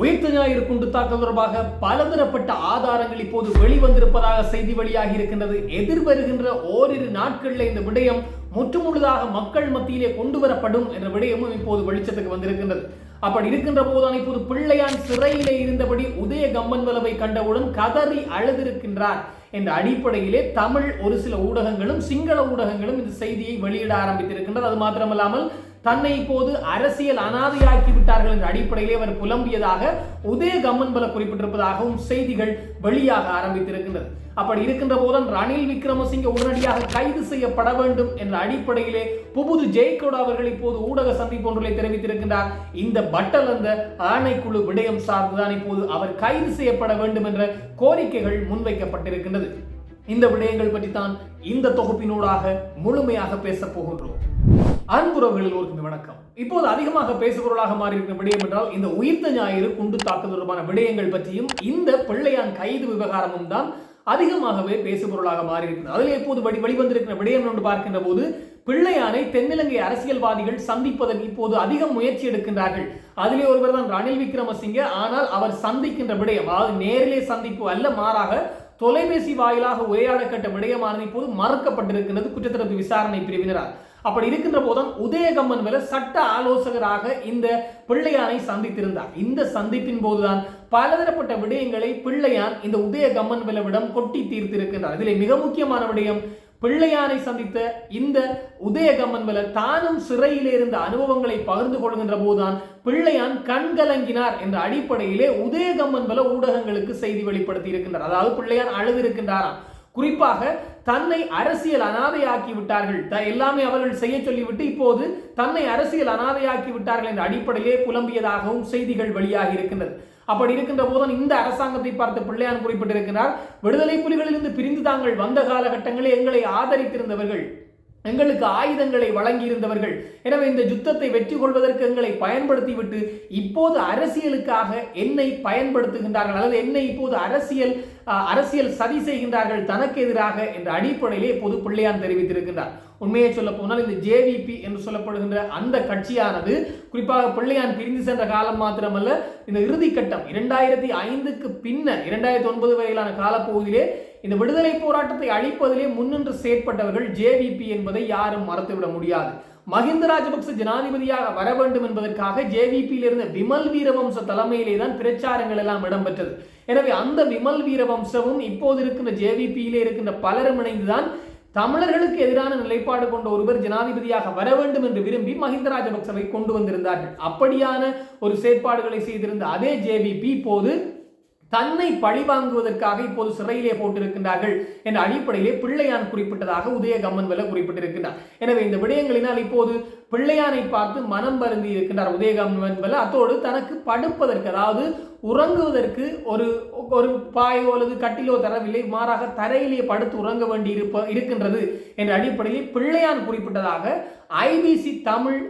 உயிர்த்த ஞாயிறு குண்டு தாக்கல் தொடர்பாக பலதரப்பட்ட ஆதாரங்கள் இப்போது வெளிவந்திருப்பதாக செய்தி வெளியாகி இருக்கின்றது. எதிர்வருகின்ற ஓரிரு நாட்களில் இந்த விடயம் முற்றுமுழுதாக மக்கள் மத்தியிலே கொண்டு வரப்படும் என்ற விடயமும் இப்போது வெளிச்சத்துக்கு வந்திருக்கின்றது. அப்படி இருக்கின்ற போதுதான் இப்போது பிள்ளையான் சிறையிலே இருந்தபடி உதய கம்பன்வலவை கண்டவுடன் கதறி அழுதிருக்கின்றார் என்ற அடிப்படையிலே தமிழ் ஒரு சில ஊடகங்களும் சிங்கள ஊடகங்களும் இந்த செய்தியை வெளியிட ஆரம்பித்திருக்கின்றது அது மாத்திரமல்லாமல் தன்னை இப்போது அரசியல் அனாதையாக்கி விட்டார்கள் என்ற அடிப்படையிலே அவர் புலம்பியதாக உதய கம்மன்பல குறிப்பிட்டிருப்பதாகவும் செய்திகள் வெளியாக ஆரம்பித்திருக்கின்றது. அப்படி இருக்கின்ற போதும் ரணில் விக்ரமசிங்க உடனடியாக கைது செய்யப்பட வேண்டும் என்ற அடிப்படையிலே புபுது ஜெயக்கோடு அவர்கள் இப்போது ஊடக சந்திப்பு ஒன்றிலே தெரிவித்திருக்கின்றார். இந்த பட்டல் அந்த ஆணைக்குழு விடயம் சார்ந்துதான் இப்போது அவர் கைது செய்யப்பட வேண்டும் என்ற கோரிக்கைகள் முன்வைக்கப்பட்டிருக்கின்றது. இந்த விடயங்கள் பற்றி தான் இந்த தொகுப்பினூடாக முழுமையாக பேசப் போகின்றோம். அன்புறவுகளில் ஒரு வணக்கம். இப்போது அதிகமாக பேசுபொருளாக மாறி இருக்கிற விடயம் என்றால் இந்த உயிர்த்த ஞாயிறு குண்டு தாக்குதல் தொடர்பான விடயங்கள் பற்றியும் இந்த பிள்ளையான் கைது விவகாரமும் தான் அதிகமாகவே பேசுபொருளாக மாறி இருக்கிறது அதில் இப்போது வழி வெளிவந்திருக்கிற விடயம் என்று பார்க்கின்ற போது பிள்ளையானை தென்னிலங்கை அரசியல்வாதிகள் சந்திப்பதற்கு இப்போது அதிகம் முயற்சி எடுக்கின்றார்கள். அதிலே ஒருவர் தான் ரணில் விக்ரமசிங்க ஆனால் அவர் சந்திக்கின்ற விடயம் அதாவது நேரிலே சந்திப்பு அல்ல மாறாக தொலைபேசி வாயிலாக உரையாடக்கட்ட விடயமானது இப்போது மறுக்கப்பட்டிருக்கின்றது குற்றத்தடுப்பு விசாரணை பிரிவினரால். அப்படி இருக்கின்ற போதும் உதயகம்மன் மேல சட்ட ஆலோசகராக இந்த பிள்ளையானை சந்தித்திருந்தார். இந்த சந்திப்பின் போதுதான் பலதரப்பட்ட விடயங்களை பிள்ளையான் இந்த உதயகம்மன் விலவிடம் கொட்டி தீர்த்திருக்கின்றார். இதில் மிக முக்கியமான விடயம் பிள்ளையானை சந்தித்த இந்த உதயகம்மன் வில தானும் சிறையிலே இருந்த அனுபவங்களை பகிர்ந்து கொள்கின்ற போதுதான் பிள்ளையான் கண்கலங்கினார் என்ற அடிப்படையிலே உதயகம்மன் வில ஊடகங்களுக்கு செய்தி வெளிப்படுத்தி இருக்கின்றார் அதாவது பிள்ளையான் அழுதிருக்கின்றாராம் குறிப்பாக தன்னை அரசியல் அனாதையாக்கி விட்டார்கள். எல்லாமே அவர்கள் செய்ய சொல்லிவிட்டு இப்போது தன்னை அரசியல் அனாதையாக்கி விட்டார்கள் என்ற அடிப்படையிலே புலம்பியதாகவும் செய்திகள் வெளியாகி இருக்கின்றது. அப்படி இருக்கின்ற போதும் இந்த அரசாங்கத்தை பார்த்து பிள்ளையான் குறிப்பிட்டிருக்கிறார் விடுதலை புலிகளிலிருந்து பிரிந்து தாங்கள் வந்த காலகட்டங்களில் எங்களை ஆதரித்திருந்தவர்கள். எங்களுக்கு ஆயுதங்களை வழங்கியிருந்தவர்கள். எனவே இந்த யுத்தத்தை வெற்றி கொள்வதற்கு எங்களை பயன்படுத்திவிட்டு இப்போது அரசியலுக்காக என்னை பயன்படுத்துகின்றார்கள் அல்லது என்னை இப்போது அரசியல் அரசியல் சதி செய்கின்றார்கள் தனக்கு எதிராக என்ற அடிப்படையிலே பொது பிள்ளையான் தெரிவித்திருக்கின்றார். உண்மையை சொல்ல போனால் இந்த ஜேவிபி என்று சொல்லப்படுகின்ற அந்த கட்சியானது குறிப்பாக பிள்ளையான் பிரிந்து சென்ற காலம் மாத்திரமல்ல இந்த இறுதி கட்டம் இரண்டாயிரத்தி ஐந்துக்கு பின்னர் இரண்டாயிரத்தி ஒன்பது வரையிலான காலப்பகுதியிலே இந்த விடுதலை போராட்டத்தை அழிப்பதிலே முன்னின்று செயற்பட்டவர்கள் ஜேவிபி என்பதை யாரும் மறந்துவிட முடியாது. மஹிந்த ராஜபக்ச ஜனாதிபதியாக வர வேண்டும் என்பதற்காக ஜேவிபியில் இருந்த விமல் வீரவம்ச தலைமையிலே தான் பிரச்சாரங்கள் எல்லாம் இடம்பெற்றது. எனவே அந்த விமல் வீரவம்சமும் இப்போது இருக்கின்ற ஜேவிபியிலே இருக்கின்ற பலரும் இணைந்துதான் தமிழர்களுக்கு எதிரான நிலைப்பாடு கொண்ட ஒருவர் ஜனாதிபதியாக வர வேண்டும் என்று விரும்பி மஹிந்த ராஜபக்சவை கொண்டு வந்திருந்தார்கள். அப்படியான ஒரு செயற்பாடுகளை செய்திருந்த அதே ஜேவிபி இப்போது தன்னை பழிவாங்குவதற்காக இப்போது சிறையிலே போட்டிருக்கின்றார்கள் என்ற அடிப்படையிலே பிள்ளையான் குறிப்பிட்டதாக உதயகம்மன் கம்மன்வெல குறிப்பிட்டிருக்கின்றார். எனவே இந்த விடயங்களினால் இப்போது பிள்ளையானை பார்த்து மனம் பருந்தி இருக்கின்றார் உதயகம்மன் உதயகம்மன்வெல அத்தோடு தனக்கு படுப்பதற்கு அதாவது உறங்குவதற்கு ஒரு ஒரு பாயோ அல்லது கட்டிலோ தரவில்லை மாறாக தரையிலே படுத்து உறங்க வேண்டி இருப்ப இருக்கின்றது என்ற அடிப்படையில் பிள்ளையான் குறிப்பிட்டதாக ஐபிசி தமிழ்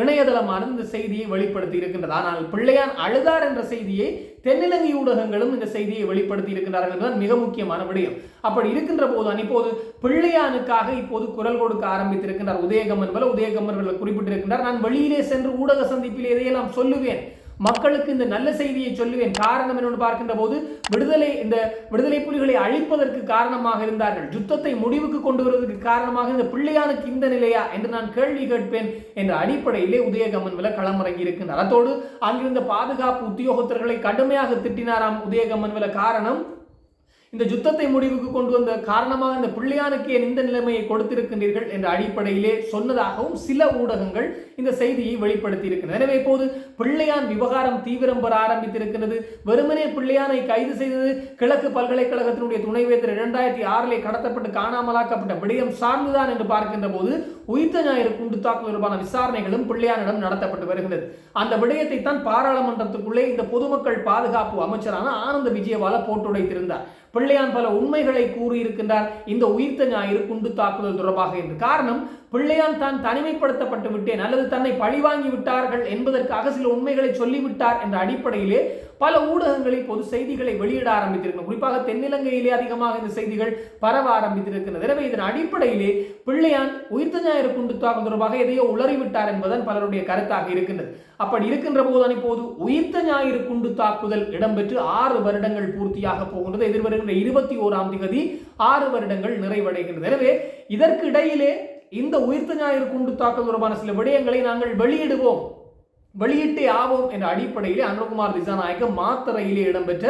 இணையதளமானது இந்த செய்தியை வெளிப்படுத்தி இருக்கின்றது. ஆனால் பிள்ளையான் அழுதார் என்ற செய்தியை தென்னிலங்கை ஊடகங்களும் இந்த செய்தியை வெளிப்படுத்தி இருக்கின்றார்கள் என்பதுதான் மிக முக்கியமான விடயம். அப்படி இருக்கின்ற போதுதான் இப்போது பிள்ளையானுக்காக இப்போது குரல் கொடுக்க ஆரம்பித்திருக்கின்றார் உதயகம்மன் போல உதயகம்மன் குறிப்பிட்டிருக்கின்றார். நான் வெளியிலே சென்று ஊடக சந்திப்பில் எதையெல்லாம் சொல்லுவேன். மக்களுக்கு இந்த நல்ல செய்தியை சொல்லுவேன். காரணம் என்னென்னு பார்க்கின்ற போது விடுதலை இந்த விடுதலை புலிகளை அழிப்பதற்கு காரணமாக இருந்தார்கள். யுத்தத்தை முடிவுக்கு கொண்டு வருவதற்கு காரணமாக இந்த பிள்ளையானுக்கு இந்த நிலையா என்று நான் கேள்வி கேட்பேன் என்ற அடிப்படையிலே உதயகமன் வில களமிறங்கி இருக்கின்றார். அத்தோடு அங்கிருந்த பாதுகாப்பு உத்தியோகத்தர்களை கடுமையாக திட்டினாராம் உதயகமன் வில காரணம் இந்த யுத்தத்தை முடிவுக்கு கொண்டு வந்த காரணமாக இந்த பிள்ளையானுக்கு இந்த நிலைமையை கொடுத்திருக்கின்றீர்கள் என்ற அடிப்படையிலே சொன்னதாகவும் சில ஊடகங்கள் இந்த செய்தியை வெளிப்படுத்தி இருக்கின்றன எனவே இப்போது பிள்ளையான் விவகாரம் தீவிரம் பெற ஆரம்பித்திருக்கிறது வெறுமனே பிள்ளையானை கைது செய்தது கிழக்கு பல்கலைக்கழகத்தினுடைய துணைவேந்தர் இரண்டாயிரத்தி ஆறிலே கடத்தப்பட்டு காணாமலாக்கப்பட்ட விடயம் சார்ந்துதான் என்று பார்க்கின்ற போது உயிர்த்த ஞாயிறு குண்டு தாக்குதல் தொடர்பான விசாரணைகளும் பிள்ளையானிடம் நடத்தப்பட்டு வருகிறது. அந்த விடயத்தை தான் பாராளுமன்றத்துக்குள்ளே இந்த பொதுமக்கள் பாதுகாப்பு அமைச்சரான ஆனந்த விஜயவால போட்டுடைத்திருந்தார் பிள்ளையான் பல உண்மைகளை கூறியிருக்கின்றார். இந்த உயிர்த்த ஞாயிறு குண்டு தாக்குதல் தொடர்பாக என்று. காரணம் பிள்ளையான் தான் தனிமைப்படுத்தப்பட்டு விட்டேன். அல்லது தன்னை பழிவாங்கி விட்டார்கள் என்பதற்காக சில உண்மைகளை சொல்லிவிட்டார் என்ற அடிப்படையிலே பல ஊடகங்களில் பொது செய்திகளை வெளியிட ஆரம்பித்திருக்கிறது குறிப்பாக தென்னிலங்கையிலே அதிகமாக இந்த செய்திகள் பரவ ஆரம்பித்திருக்கிறது எனவே இதன் அடிப்படையிலே பிள்ளையான் உயிர்த்த ஞாயிறு குண்டு தாக்குதல் தொடர்பாக எதையோ உளறிவிட்டார் என்பதன் பலருடைய கருத்தாக இருக்கின்றது. அப்படி இருக்கின்ற போதுதான் இப்போது உயிர்த்த ஞாயிறு குண்டு தாக்குதல் இடம்பெற்று ஆறு வருடங்கள் பூர்த்தியாக போகின்றது. எதிர்வருகின்ற இருபத்தி ஓராம் திகதி ஆறு வருடங்கள் நிறைவடைகின்றது. எனவே இதற்கு இடையிலே இந்த உயிர்த்த ஞாயிறு குண்டு தாக்கல் தொடர்பான சில விடயங்களை நாங்கள் வெளியிடுவோம். வெளியிட்டே ஆவோம் என்ற அடிப்படையிலே அனுகுமார் திசாநாயக்க மாத்தரையிலே இடம்பெற்ற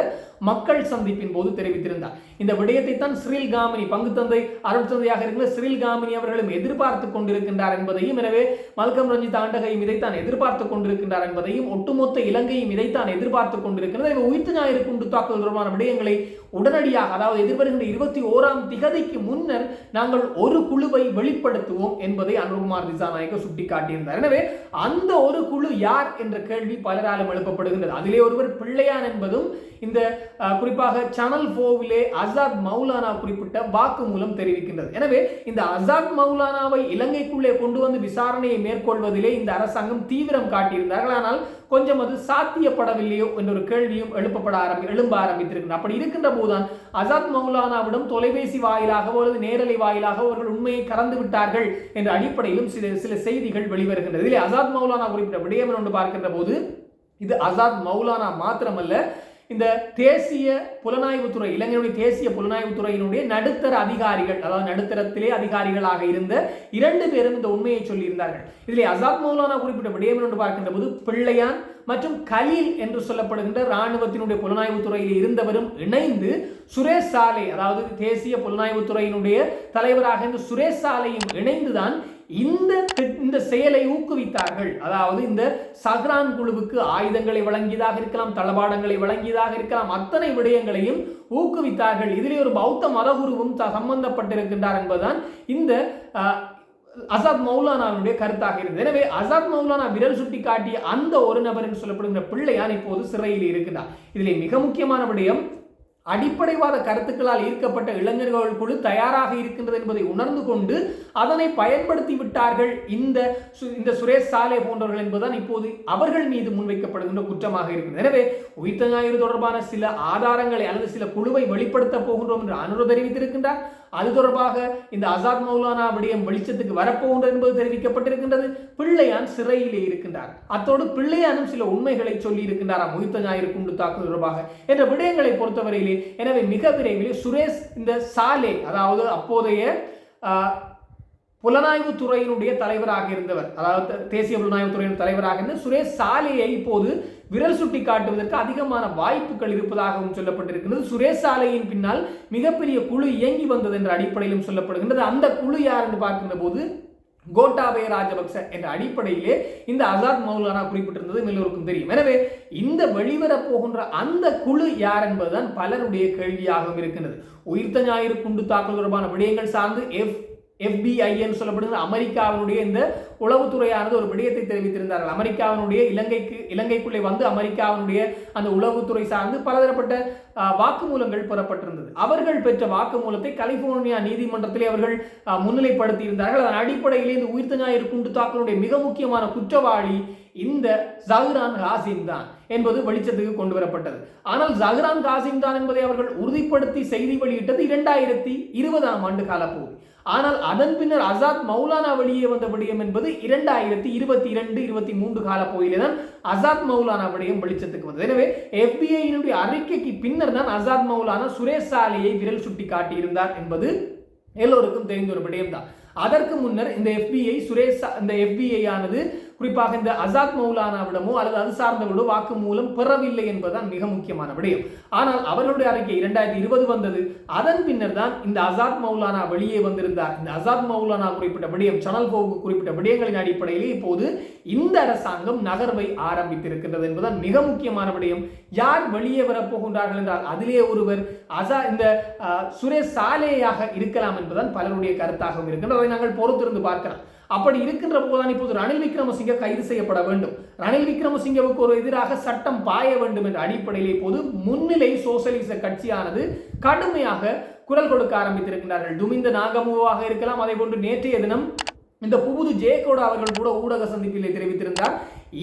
மக்கள் சந்திப்பின் போது தெரிவித்திருந்தார். இந்த விடயத்தை தான் ஸ்ரீல் காமினி பங்கு தந்தை அருட்தந்தையாக இருக்கிற ஸ்ரீல் காமினி அவர்களும் எதிர்பார்த்து கொண்டிருக்கின்றார் என்பதையும் எனவே மல்கம் ரஞ்சித் ஆண்டகையும் இதைத்தான் எதிர்பார்த்து கொண்டிருக்கின்றார் என்பதையும் ஒட்டுமொத்த இலங்கையும் இதைத்தான் எதிர்பார்த்து கொண்டிருக்கிறது உயிர்த்து ஞாயிறு குண்டு தாக்குதல் தொடர்பான விடயங்களை உடனடியாக அதாவது எதிர்வருகின்ற இருபத்தி ஓராம் திகதிக்கு முன்னர் நாங்கள் ஒரு குழுவை வெளிப்படுத்துவோம் என்பதை அனுகுமார் திசாநாயக்க சுட்டிக்காட்டியிருந்தார். எனவே அந்த ஒரு குழு யார் என்ற கேள்வி பலராலும் எழுப்பப்படுகின்றது. அதிலே ஒருவர் பிள்ளையான் என்பதும் இந்த குறிப்பாக சனல் போவிலே அசாத் மௌலானா குறிப்பிட்ட வாக்கு மூலம் தெரிவிக்கின்றது. எனவே இந்த அசாத் மௌலானாவை இலங்கைக்குள்ளே கொண்டு வந்து விசாரணையை மேற்கொள்வதிலே இந்த அரசாங்கம் தீவிரம் காட்டியிருந்தார்கள். ஆனால் கொஞ்சம் அது சாத்தியப்படவில்லையோ என்ற ஒரு கேள்வியும் எழுப்பப்பட ஆரம்பி எழும்ப ஆரம்பித்திருக்கிறது. அப்படி இருக்கின்ற போதுதான் அசாத் மௌலானாவிடம் தொலைபேசி வாயிலாகவோ அல்லது நேரலை வாயிலாக அவர்கள் உண்மையை கறந்து விட்டார்கள் என்ற அடிப்படையிலும் சில சில செய்திகள் வெளிவருகின்றது. இதில் அசாத் மௌலானா குறிப்பிட்ட விடயம் என்று பார்க்கின்ற போது இது அசாத் மௌலானா மாத்திரமல்ல இந்த தேசிய புலனாய்வுத்துறை இளைஞருடைய தேசிய புலனாய்வுத்துறையினுடைய நடுத்தர அதிகாரிகள் அதாவது நடுத்தரத்திலே அதிகாரிகளாக இருந்த இரண்டு பேரும் இந்த உண்மையை சொல்லியிருந்தார்கள். இதிலே அசாத் மௌலானா குறிப்பிட்ட விடயம் என்று பார்க்கின்ற போது பிள்ளையான் மற்றும் கலீல் என்று சொல்லப்படுகின்ற இராணுவத்தினுடைய புலனாய்வுத்துறையில் இருந்தவரும் இணைந்து சுரேஷ் சாலை அதாவது தேசிய புலனாய்வுத்துறையினுடைய தலைவராக இந்த சுரேஷ் சாலையும் இணைந்துதான் இந்த இந்த செயலை ஊக்குவித்தார்கள். அதாவது இந்த சஹ்ரான் குழுவுக்கு ஆயுதங்களை வழங்கியதாக இருக்கலாம் தளபாடங்களை வழங்கியதாக இருக்கலாம் அத்தனை விடயங்களையும் ஊக்குவித்தார்கள். இதிலே ஒரு பௌத்த மதகுருவும் சம்பந்தப்பட்டிருக்கின்றார் என்பதுதான் இந்த அசாத் மௌலானாவுடைய கருத்தாக இருந்தது. எனவே அசாத் மௌலானா விரல் சுட்டி காட்டிய அந்த ஒரு நபர் என்று சொல்லப்படுகிற பிள்ளையான் இப்போது சிறையில் இருக்கின்றார். இதிலே மிக முக்கியமான விடயம் அடிப்படைவாத கருத்துக்களால் ஈர்க்கப்பட்ட இளைஞர்கள் குழு தயாராக இருக்கின்றது என்பதை உணர்ந்து கொண்டு அதனை பயன்படுத்தி விட்டார்கள் இந்த இந்த சுரேஷ் சாலே போன்றவர்கள் என்பதுதான் இப்போது அவர்கள் மீது முன்வைக்கப்படுகின்ற குற்றமாக இருக்கிறது எனவே உயிர்த்த ஞாயிறு தொடர்பான சில ஆதாரங்களை அல்லது சில குழுவை வெளிப்படுத்த போகின்றோம் என்று அனுரோ தெரிவித்திருக்கின்றார். அது தொடர்பாக இந்த அசாத் மௌலானா விடயம் வெளிச்சத்துக்கு வரப்போகின்றது என்பது தெரிவிக்கப்பட்டிருக்கின்றது. பிள்ளையான் சிறையிலே இருக்கின்றார். அத்தோடு பிள்ளையானும் சில உண்மைகளை சொல்லி இருக்கின்றார் முகித்த ஞாயிறு குண்டு தாக்குதல் தொடர்பாக. என்ற விடயங்களை பொறுத்தவரையிலே எனவே மிக விரைவில் சுரேஷ் இந்த சாலே அதாவது அப்போதைய புலனாய்வு துறையினுடைய தலைவராக இருந்தவர். அதாவது தேசிய புலனாய்வு துறையின் தலைவராக இருந்த சுரேஷ் சாலையை இப்போது விரல் சுட்டி காட்டுவதற்கு அதிகமான வாய்ப்புகள் இருப்பதாகவும் சொல்லப்பட்டிருக்கிறது. சுரேஷ் ஆலையின் பின்னால் மிகப்பெரிய குழு இயங்கி வந்தது என்ற அடிப்படையிலும் சொல்லப்படுகின்றது. அந்த குழு யார் என்று பார்க்கின்ற போது கோட்டாபய ராஜபக்ச என்ற அடிப்படையிலே இந்த அசாத் மௌலானா குறிப்பிட்டிருந்தது எல்லோருக்கும் தெரியும். எனவே இந்த வெளிவரப் போகின்ற அந்த குழு யார் என்பதுதான் பலருடைய கேள்வியாகவும் இருக்கின்றது. உயிர்த்த ஞாயிறு குண்டு தாக்கல் தொடர்பான விடயங்கள் சார்ந்து எஃப் எஃபிஐன்னு சொல்லப்படுகிற அமெரிக்காவினுடைய இந்த உளவுத்துறையானது ஒரு விடயத்தை தெரிவித்திருந்தார்கள். அமெரிக்காவினுடைய இலங்கைக்கு இலங்கைக்குள்ளே வந்து அமெரிக்காவினுடைய அந்த உளவுத்துறை சார்ந்து பலதரப்பட்ட வாக்குமூலங்கள் பெறப்பட்டிருந்தது. அவர்கள் பெற்ற வாக்குமூலத்தை கலிபோர்னியா நீதிமன்றத்திலே அவர்கள் முன்னிலைப்படுத்தி இருந்தார்கள் அதன் அடிப்படையிலே இந்த உயிர்த்த ஞாயிறு குண்டு தாக்கலுடைய மிக முக்கியமான குற்றவாளி இந்த ஜஹ்ரான் காசிம் தான் என்பது வெளிச்சத்துக்கு கொண்டு வரப்பட்டது ஆனால் ஜஹ்ரான் காசிம் தான் என்பதை அவர்கள் உறுதிப்படுத்தி செய்தி வெளியிட்டது இரண்டாயிரத்தி இருபதாம் ஆண்டு காலப்போது ஆனால் அதன் பின்னர் அசாத் மௌலானா வெளியே வந்த விடயம் என்பது இரண்டாயிரத்தி இருபத்தி இரண்டு இருபத்தி மூன்று கால போயிலே தான் அசாத் மௌலானா விடயம் வெளிச்சத்துக்கு வந்தது. எனவே எஃபிஐயினுடைய அறிக்கைக்கு பின்னர் தான் அசாத் மௌலானா சுரேஷ் சாலையை விரல் சுட்டி காட்டியிருந்தார் என்பது எல்லோருக்கும் தெரிந்த ஒரு விடயம் தான் அதற்கு முன்னர் இந்த எஃபிஐ சுரேஷ் இந்த எஃபிஐ ஆனது குறிப்பாக இந்த அசாத் மௌலானாவிடமோ அல்லது அது சார்ந்தவர்களோ வாக்கு மூலம் பெறவில்லை என்பதுதான் மிக முக்கியமான விடயம். ஆனால் அவர்களுடைய அறிக்கை இரண்டாயிரத்தி இருபது வந்தது. அதன் பின்னர் தான் இந்த அசாத் மௌலானா வெளியே வந்திருந்தார். இந்த அசாத் மௌலானா குறிப்பிட்ட விடயம் சனல் போக்கு குறிப்பிட்ட விடயங்களின் அடிப்படையில் இப்போது இந்த அரசாங்கம் நகர்வை ஆரம்பித்திருக்கின்றது என்பதுதான் மிக முக்கியமான விடயம். யார் வெளியே வரப்போகின்றார்கள் என்றால் அதிலே ஒருவர் அசா இந்த சுரேஷ் சாலேயாக இருக்கலாம் என்பதுதான் பலருடைய கருத்தாகவும் இருக்கின்றது. அதை நாங்கள் பொறுத்திருந்து பார்க்கலாம். அப்படி இருக்கின்ற போதுதான் இப்போது ரணில் விக்ரமசிங்க கைது செய்யப்பட வேண்டும். ரணில் விக்ரமசிங்கவுக்கு ஒரு எதிராக சட்டம் பாய வேண்டும் என்ற அடிப்படையில் இப்போது முன்னிலை சோசியலிச கட்சியானது கடுமையாக குரல் கொடுக்க ஆரம்பித்திருக்கிறார்கள் துமிந்த நாகமுவாக இருக்கலாம் அதே போன்று நேற்றைய தினம் இந்த புகுது ஜெயகோடா அவர்கள் கூட ஊடக சந்திப்பில் தெரிவித்திருந்தார்.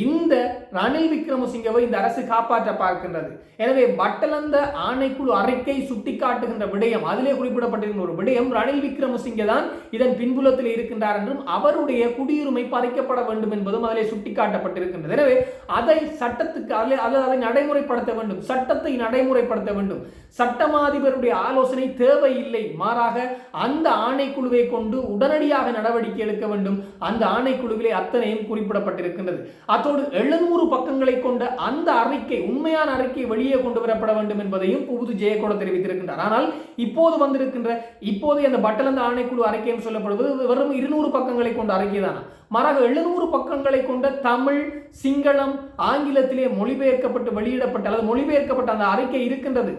இந்த ரணில் விக்ரமசிங்கவை இந்த அரசு காப்பாற்ற பார்க்கின்றது. எனவே பட்டலந்த ஆணைக்குழு அறிக்கை சுட்டிக்காட்டுகின்ற விடயம் அதிலே குறிப்பிடப்பட்டிருக்கிற ஒரு விடயம் ரணில் விக்ரமசிங்க தான் இதன் பின்புலத்தில் இருக்கின்றார் என்றும் அவருடைய குடியுரிமை பறிக்கப்பட வேண்டும் என்பதும் அதிலே சுட்டிக்காட்டப்பட்டிருக்கின்றது. எனவே அதை சட்டத்துக்கு அல்லது அதை நடைமுறைப்படுத்த வேண்டும். சட்டத்தை நடைமுறைப்படுத்த வேண்டும். சட்டமாதிபருடைய ஆலோசனை தேவையில்லை. மாறாக அந்த ஆணைக்குழுவை கொண்டு உடனடியாக நடவடிக்கை எடுக்க வேண்டும். அந்த ஆணைக்குழுவிலே அத்தனையும் குறிப்பிடப்பட்டிருக்கின்றது. அதோடு எழுநூறு பக்கங்களை கொண்ட அந்த அறிக்கை உண்மையான அறிக்கை வெளியே கொண்டு வரப்பட வேண்டும் என்பதையும் புது ஜெயகோட தெரிவித்திருக்கின்றார். ஆனால் இப்போது வந்திருக்கின்ற இப்போது அந்த பட்டலந்த ஆணைக்குழு அறிக்கை என்று சொல்லப்படுவது வெறும் இருநூறு பக்கங்களை கொண்ட அறிக்கை தானா? மாறாக எழுநூறு பக்கங்களை கொண்ட தமிழ் சிங்களம் ஆங்கிலத்திலே மொழிபெயர்க்கப்பட்டு வெளியிடப்பட்ட அல்லது மொழிபெயர்க்கப்பட்ட அந்த அறிக்கை இருக்கின்றது.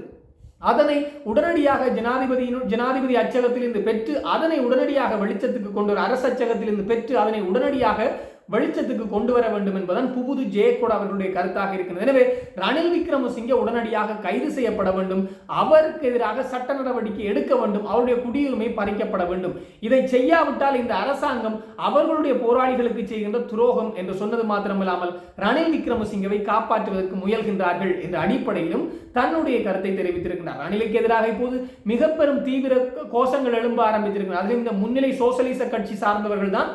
அதனை உடனடியாக ஜனாதிபதியின் ஜனாதிபதி அச்சகத்திலிருந்து பெற்று அதனை உடனடியாக வெளிச்சத்துக்கு கொண்டு வர அரசு அச்சகத்திலிருந்து பெற்று அதனை உடனடியாக வெளிச்சத்துக்கு கொண்டு வர வேண்டும் என்பதுதான் புபுது ஜெயக்கோட அவர்களுடைய கருத்தாக இருக்கிறது. எனவே ரணில் விக்ரமசிங்கே உடனடியாக கைது செய்யப்பட வேண்டும். அவருக்கு எதிராக சட்ட நடவடிக்கை எடுக்க வேண்டும். அவருடைய குடியுரிமை பறிக்கப்பட வேண்டும். இதை செய்யாவிட்டால் இந்த அரசாங்கம் அவர்களுடைய போராளிகளுக்கு செய்கின்ற துரோகம் என்று சொன்னது மாத்திரமில்லாமல் ரணில் விக்ரமசிங்கவை காப்பாற்றுவதற்கு முயல்கின்றார்கள் என்ற அடிப்படையிலும் தன்னுடைய கருத்தை தெரிவித்திருக்கிறார் ரணிலுக்கு எதிராக இப்போது மிக பெரும் தீவிர கோஷங்கள் எழும்ப ஆரம்பித்திருக்கிறார். அதிலும் இந்த முன்னிலை சோசலிச கட்சி சார்ந்தவர்கள் தான்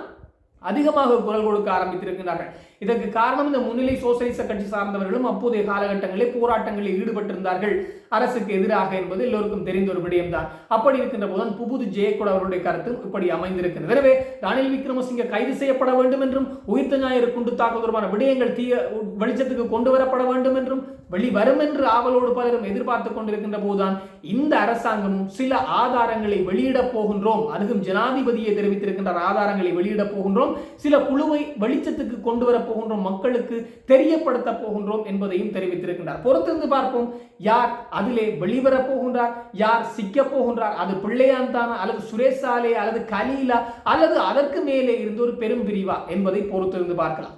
அதிகமாக குரல் கொடுக்க ஆரம்பித்திருக்கிறார்கள் இதற்கு காரணம் இந்த முன்னிலை சோசியலிச கட்சி சார்ந்தவர்களும் அப்போதைய காலகட்டங்களில் போராட்டங்களில் ஈடுபட்டிருந்தார்கள். அரசுக்கு எதிராக என்பது எல்லோருக்கும் தெரிந்த ஒரு விடயம்தான். அப்படி இருக்கின்ற போதுதான் புபுது ஜெயக்குட அவருடைய கருத்து இப்படி அமைந்திருக்கிறது. எனவே ரணில் விக்ரமசிங்க கைது செய்யப்பட வேண்டும் என்றும் உயிர்த்த ஞாயிறு குண்டு தாக்குதலுமான விடயங்கள் தீய வெளிச்சத்துக்கு கொண்டு வரப்பட வேண்டும் என்றும் வெளிவரும் என்று ஆவலோடு பலரும் எதிர்பார்த்து கொண்டிருக்கின்ற போதுதான் இந்த அரசாங்கமும் சில ஆதாரங்களை வெளியிடப் போகின்றோம். அதுவும் ஜனாதிபதியை தெரிவித்திருக்கின்ற ஆதாரங்களை வெளியிடப் போகின்றோம். சில குழுவை வெளிச்சத்துக்கு கொண்டு வரப்போ போகின்றோம் மக்களுக்கு தெரியப்படுத்த போகின்றோம் என்பதையும் தெரிவித்திருக்கின்றார். பொறுத்திருந்து பார்ப்போம் யார் அதிலே வெளிவர போகின்றார் யார் சிக்க போகின்றார் அது பிள்ளையான் தானா அல்லது சுரேஷாலே அல்லது கலீலா அல்லது அதற்கு மேலே இருந்து ஒரு பெரும் பிரிவா என்பதை பொறுத்திருந்து பார்க்கலாம்.